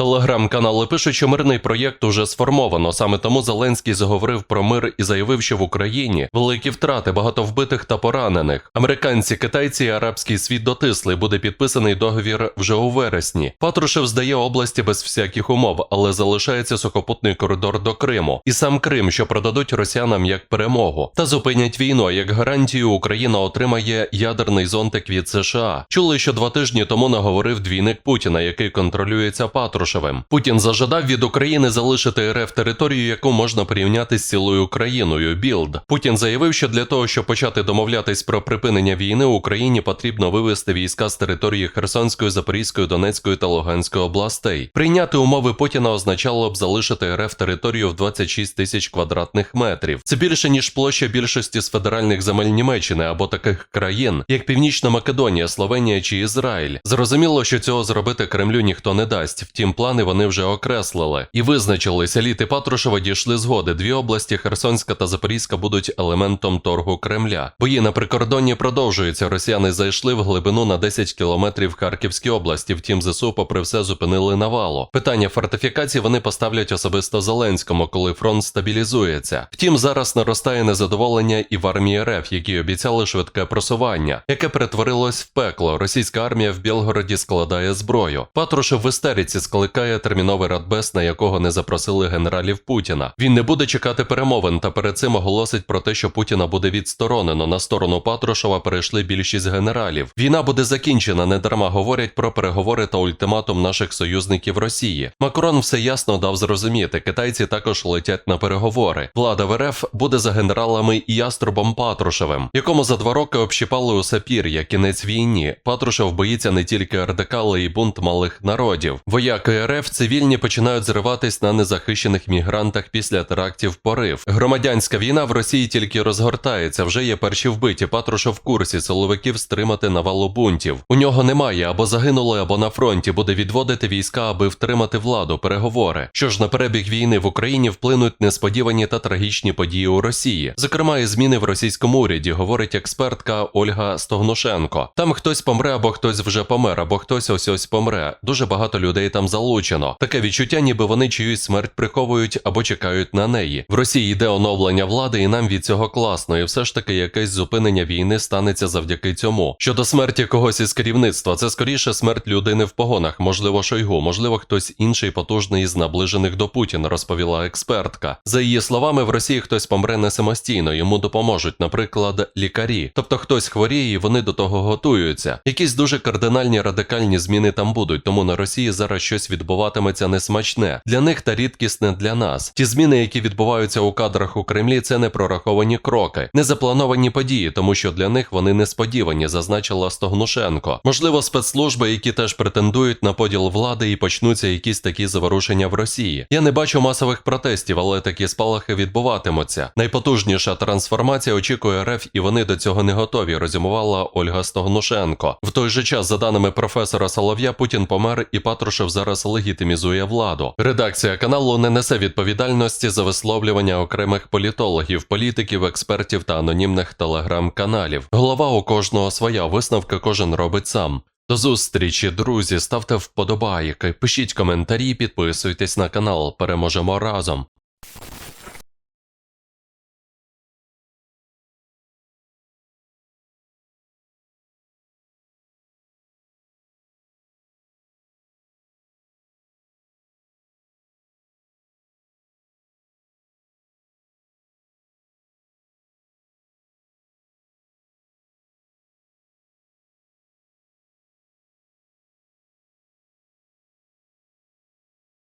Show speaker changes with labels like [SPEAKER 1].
[SPEAKER 1] Телеграм-канали пишуть, що мирний проєкт уже сформовано. Саме тому Зеленський заговорив про мир і заявив, що в Україні великі втрати, багато вбитих та поранених. Американці, китайці і арабський світ дотисли. Буде підписаний договір вже у вересні. Патрушев здає області без всяких умов, але залишається сухопутний коридор до Криму. І сам Крим, що продадуть росіянам як перемогу, та зупинять війну. а Як гарантію Україна отримає ядерний зонтик від США. Чули, що два тижні тому наговорив двійник Путіна, який контролюється Патрушевим. Путін зажадав від України залишити РФ територію, яку можна порівняти з цілою Україною. Білд Путін заявив, що для того, щоб почати домовлятись про припинення війни, Україні потрібно вивести війська з території Херсонської, Запорізької, Донецької та Луганської областей. Прийняти умови Путіна означало б залишити РФ територію в 26 тисяч квадратних метрів. Це більше ніж площа більшості з федеральних земель Німеччини або таких країн, як Північна Македонія, Словенія чи Ізраїль. Зрозуміло, що цього зробити Кремлю ніхто не дасть. Втім, плани вони вже окреслили і визначились. Еліти Патрушева дійшли згоди. Дві області Херсонська та Запорізька будуть елементом торгу Кремля. Бої на прикордонні продовжуються. Росіяни зайшли в глибину на 10 кілометрів в Харківській області. Втім, ЗСУ, попри все, зупинили навалу. Питання фортифікації вони поставлять особисто Зеленському, коли фронт стабілізується. Втім, зараз наростає незадоволення і в армії РФ, які обіцяли швидке просування, яке перетворилось в пекло. Російська армія в Білгороді складає зброю. Патрушев в істериці скликає терміновий радбез, на якого не запросили генералів Путіна. Він не буде чекати перемовин та перед цим оголосить про те, що Путіна буде відсторонено. На сторону Патрушева перейшли більшість генералів. Війна буде закінчена. Недарма говорять про переговори та ультиматум наших союзників Росії. Макрон все ясно дав зрозуміти. Китайці також летять на переговори. Влада в РФ буде за генералами і яструбом Патрушевим, якому за два роки общипали усе пір'я. Кінець війні. Патрушев боїться не тільки РДК, але й бунт малих народів. Вояки РФ цивільні починають зриватись на незахищених мігрантах після терактів порив. Громадянська війна в Росії тільки розгортається. Вже є перші вбиті. Патрушев в курсі силовиків стримати навалу бунтів. У нього немає або загинули, або на фронті. Буде відводити війська, аби втримати владу. Переговори. Що ж на перебіг війни в Україні вплинуть несподівані та трагічні події у Росії, зокрема і зміни в російському уряді, говорить експертка Ольга Стогнушенко. Там хтось помре, або хтось вже помер, або хтось ось ось помре. Дуже багато людей там залучено. Таке відчуття, ніби вони чиюсь смерть приховують або чекають на неї. В Росії йде оновлення влади, і нам від цього класно. І все ж таки якесь зупинення війни станеться завдяки цьому. Щодо смерті когось із керівництва, це скоріше смерть людини в погонах, можливо, Шойгу, можливо, хтось інший потужний із наближених до Путіна, розповіла експертка. За її словами, в Росії хтось помре не самостійно, йому допоможуть, наприклад, лікарі. Тобто хтось хворіє, і вони до того готуються. Якісь дуже кардинальні радикальні зміни там будуть, тому на Росії зараз щось відбуватиметься несмачне для них та рідкісне для нас. Ті зміни, які відбуваються у кадрах у Кремлі, це не прораховані кроки, не заплановані події, тому що для них вони несподівані, зазначила Стогнушенко. Можливо, спецслужби, які теж претендують на поділ влади, і почнуться якісь такі заворушення в Росії. Я не бачу масових протестів, але такі спалахи відбуватимуться. Найпотужніша трансформація очікує РФ, і вони до цього не готові. Розумувала Ольга Стогнушенко. В той же час, за даними професора Солов'я, Путін помер, і Патрушев зараз легітимізує владу. Редакція каналу не несе відповідальності за висловлювання окремих політологів, політиків, експертів та анонімних телеграм-каналів. Голова у кожного своя висновка кожен робить сам. До зустрічі, друзі, ставте вподобайки, пишіть коментарі, підписуйтесь на канал. Переможемо разом.